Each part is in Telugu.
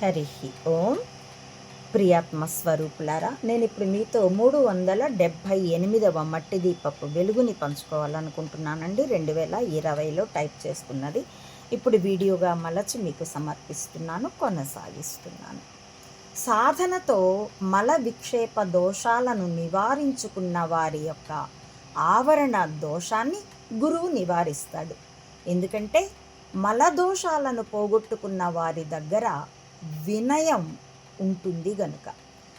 హరి ఓం ప్రియాత్మ స్వరూపులారా నేను ఇప్పుడు మీతో మూడు వందల డెబ్భై ఎనిమిదవ మట్టి దీపపు వెలుగుని పంచుకోవాలనుకుంటున్నానండి. రెండు వేల ఇరవైలో టైప్ చేసుకున్నది. ఇప్పుడు వీడియోగా మలచి మీకు సమర్పిస్తున్నాను కొనసాగిస్తున్నాను. సాధనతో మల విక్షేప దోషాలను నివారించుకున్న వారి యొక్క ఆవరణ దోషాన్ని గురువు నివారిస్తాడు. ఎందుకంటే మల దోషాలను పోగొట్టుకున్న వారి దగ్గర వినయం ఉంటుంది గనుక.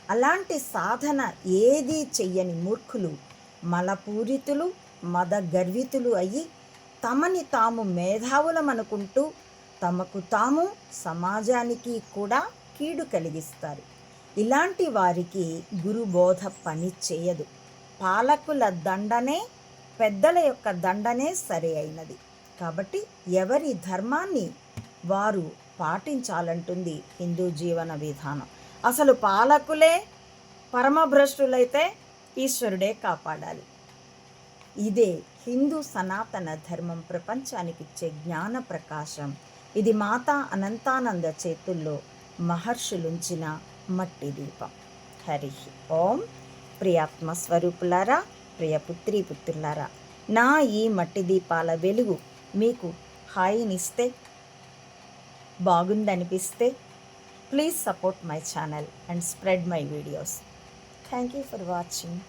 అలాంటి సాధన ఏదీ చెయ్యని మూర్ఖులు మలపూరితులు మద గర్వితులు అయ్యి తమని తాము మేధావులమనుకుంటూ తమకు తాము సమాజానికి కూడా కీడు కలిగిస్తారు. ఇలాంటి వారికి గురుబోధ పని చేయదు. పాలకుల దండనే పెద్దల యొక్క దండనే సరి అయినది. కాబట్టి ఎవరి ధర్మాన్ని వారు పాటించాలంటుంది హిందూ జీవన విధానం. అసలు పాలకులే పరమభ్రష్టులైతే ఈశ్వరుడే కాపాడాలి. ఇదే హిందూ సనాతన ధర్మం ప్రపంచానికి ఇచ్చే జ్ఞాన ప్రకాశం. ఇది మాతా అనంతానంద చేతుల్లో మహర్షులుంచిన మట్టి దీపం. హరి ఓం. ప్రియాత్మ స్వరూపులారా ప్రియ పుత్రీ పుత్రులారా నా ఈ మట్టి దీపాల వెలుగు మీకు హాయినిస్తే బాగుందనిపిస్తే please support my channel and spread my videos thank you for watching